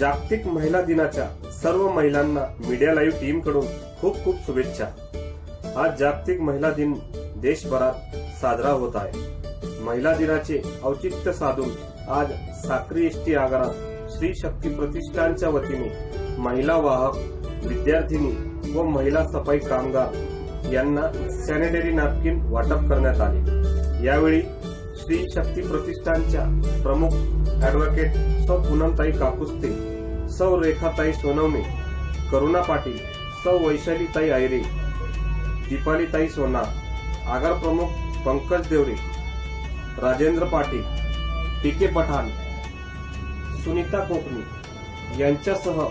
जागतिक महिला दिनाच्या सर्व महिलांना मीडिया लाईव्ह टीमकडून खूप खूप शुभेच्छा. आज जागतिक महिला दिन देशभरात साजरा होत आहे. महिला दिनाचे औचित्य साधून आज साक्री एसटी आगारात श्री शक्ती प्रतिष्ठानच्या वतीने महिला वाहक विद्यार्थिनी व महिला सफाई कामगार यांना सॅनिटरी नॅपकिन वाटप करण्यात आले. यावेळी श्री शक्ती प्रतिष्ठानच्या प्रमुख ऍडव्होकेट सौ पूनमताई काकुस्ते सौ रेखाताई सोनवणे करुणा पाटील सौ वैशालीताई आयरे दीपालीताई सोनार आगार प्रमुख पंकज देवरे राजेंद्र पाटील टीके पठाण सुनीता कोकणी यांच्यासह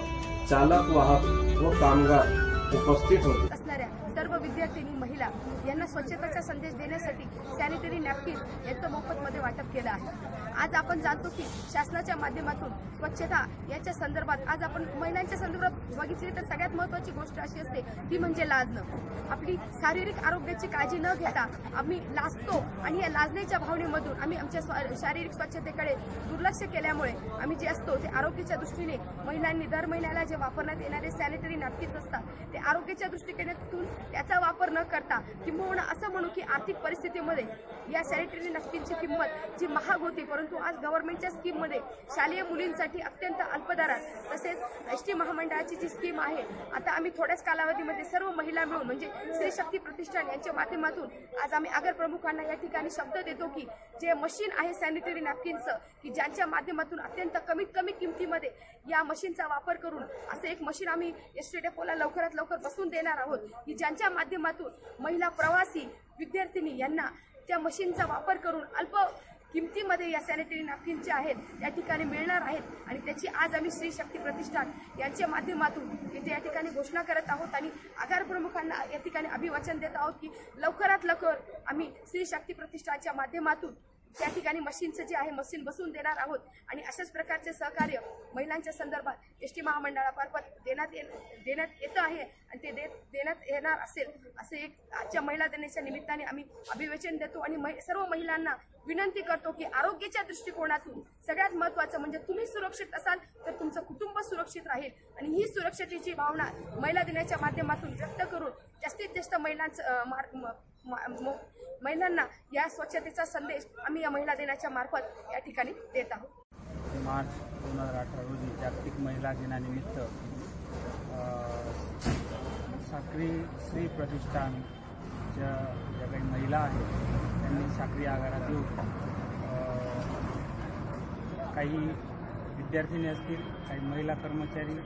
चालक वाहक व कामगार उपस्थित होते. विद्यार्थिनी महिला यांना स्वच्छतेचा संदेश देण्यासाठी सॅनिटरी नॅपकिन यांचं मोफतमध्ये वाटप केलं आहे. आज आपण जाणतो की शासनाच्या माध्यमातून स्वच्छता याच्या संदर्भात आज आपण महिलांच्या संदर्भात बघितली तर सगळ्यात महत्वाची गोष्ट अशी असते ती म्हणजे लाजणं आपली शारीरिक आरोग्याची काळजी न घेता आम्ही लाजतो आणि या लाजण्याच्या भावनेमधून आम्ही आमच्या शारीरिक स्वच्छतेकडे दुर्लक्ष केल्यामुळे आम्ही जे असतो ते आरोग्याच्या दृष्टीने महिलांनी दर महिन्याला जे वापरण्यात येणारे सॅनिटरी नॅपकिन्स असतात ते आरोग्याच्या दृष्टीकोनातून त्याचा वापर न करता किंबहुना असं म्हणू की आर्थिक परिस्थितीमध्ये या सॅनिटरी नॅपकिनची किंमत जी महाग होती परंतु आज गव्हर्नमेंटच्या स्कीममध्ये शालेय मुलींसाठी अत्यंत अल्प दरात तसेच एस टी महामंडळाची जी स्कीम आहे आता आम्ही थोड्याच कालावधीमध्ये सर्व महिला मिळून म्हणजे स्त्री शक्ती प्रतिष्ठान यांच्या माध्यमातून आज आम्ही आगर प्रमुखांना या ठिकाणी शब्द देतो की जे मशीन आहे सॅनिटरी नॅपकिनचं की ज्यांच्या माध्यमातून अत्यंत कमीत कमी किमतीमध्ये या मशीनचा वापर करून असं एक मशीन आम्ही एस टी डेपोला लवकरात लवकर बसून देणार आहोत की ज्यांच्या माध्यमातून महिला प्रवासी विद्यार्थिनी यांना त्या मशीनचा वापर करून अल्प किमतीमध्ये या सॅनिटरी नॅपकिनचे आहेत या ठिकाणी मिळणार आहेत. आणि त्याची आज आम्ही श्री शक्ती प्रतिष्ठान यांच्या माध्यमातून इथे या ठिकाणी घोषणा करत आहोत आणि आगार प्रमुखांना या ठिकाणी अभिवाचन देत आहोत की लवकरात लवकर आम्ही श्री शक्ती प्रतिष्ठानच्या माध्यमातून त्या ठिकाणी मशीनचं जे आहे मशीन बसवून देणार आहोत. आणि अशाच प्रकारचे सहकार्य महिलांच्या संदर्भात एस टी महामंडळामार्फत देण्यात ये देण्यात येतं आहे. आणि ते देत देण्यात येणार असेल असे एक आजच्या महिला दिनाच्या निमित्ताने आम्ही अभिवेचन देतो आणि सर्व महिलांना विनंती करतो की आरोग्याच्या दृष्टिकोनातून सगळ्यात महत्त्वाचं म्हणजे तुम्ही सुरक्षित असाल तर तुमचं कुटुंब सुरक्षित राहील. आणि ही सुरक्षतेची भावना महिला दिनाच्या माध्यमातून व्यक्त करून जास्तीत जास्त महिलांचं म- महिलांना या स्वच्छतेचा संदेश आम्ही या महिला दिनाच्या मार्फत या ठिकाणी देत आहोत. मार्च दोन हजार अठरा रोजी जागतिक महिला दिनानिमित्त साखरी साक्री श्री प्रतिष्ठानच्या ज्या काही महिला आहेत त्यांनी साक्री आगारात येऊन काही विद्यार्थिनी असतील काही महिला कर्मचारी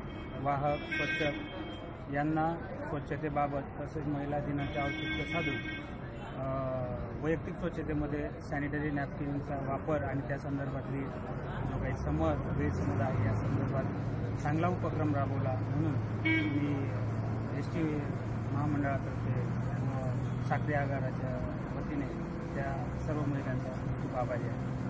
वाहक स्वच्छ यांना स्वच्छतेबाबत तसेच महिला दिनाचे औचित्य साधून वैयक्तिक स्वच्छतेमध्ये सॅनिटरी नॅपकिनचा वापर आणि त्या संदर्भातली जो काही समज गैरसमज आहे या संदर्भात चांगला उपक्रम राबवला म्हणून मी एस टी महामंडळातर्फे साखरे आगाराच्या वतीने त्या सर्व महिलांचा खूप आभारी आहे.